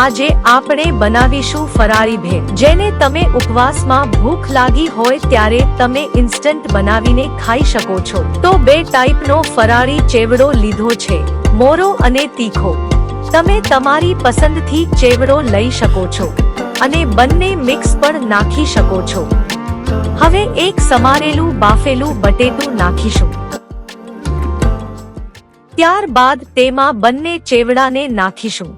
આજે આપણે બનાવીશું ફરાળી ભેળ. જેને તમે ઉપવાસમાં ભૂખ લાગી હોય ત્યારે તમે ઇન્સ્ટન્ટ બનાવીને ખાઈ શકો છો. તો બે ટાઈપનો ફરાળી ચેવડો લીધો છે. મોરો અને તીખો. તમે તમારી પસંદથી ચેવડો લઈ શકો છો અને બંને મિક્સ પણ નાખી શકો છો. હવે એક સમારેલું બાફેલું બટેટું નાખીશું. ત્યારબાદ તેમાં બંને ચેવડાને નાખીશું.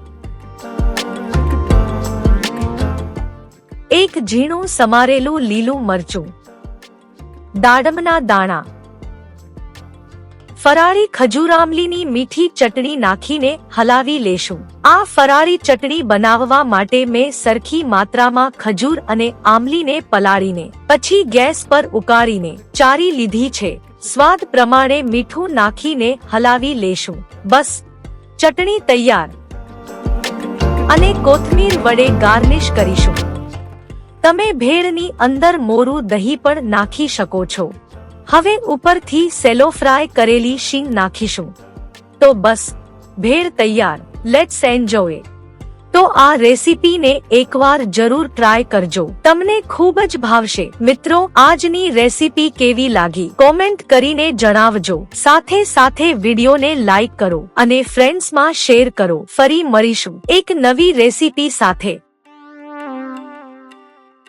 ઝીણું, સમારેલું, લીલું મરચું. દાડમના દાણા. ફરાળી ખજૂર આમલીની મીઠી ચટણી નાખીને હલાવી લેશું. આ ફરાળી ચટણી બનાવવા માટે મેં સરખી માત્રામાં ખજૂર અને આમલીને પલાળીને, પછી ગેસ પર ઉકાળીને ચારી લીધી છે. સ્વાદ પ્રમાણે મીઠું નાખીને હલાવી લેશું. બસ. ચટણી તૈયાર. અને કોથમીર વડે ગાર્નિશ કરીશું. તમે ભેળની અંદર મોરું દહીં પણ નાખી શકો છો. હવે ઉપરથી સેલો ફ્રાય કરેલી શીંગ નાખીશું. તો બસ, ભેળ તૈયાર લેટ્સ એન્જોય તો આ રેસીપીને એકવાર જરૂર ટ્રાય કરજો. તમને ખૂબ જ ભાવશે. મિત્રો, આજની રેસીપી કેવી લાગી? કોમેન્ટ કરીને જણાવજો. સાથે સાથે વિડીયોને લાઈક કરો અને ફ્રેન્ડ્સમાં શેર કરો. ફરી મળીશું. એક નવી રેસીપી સાથે.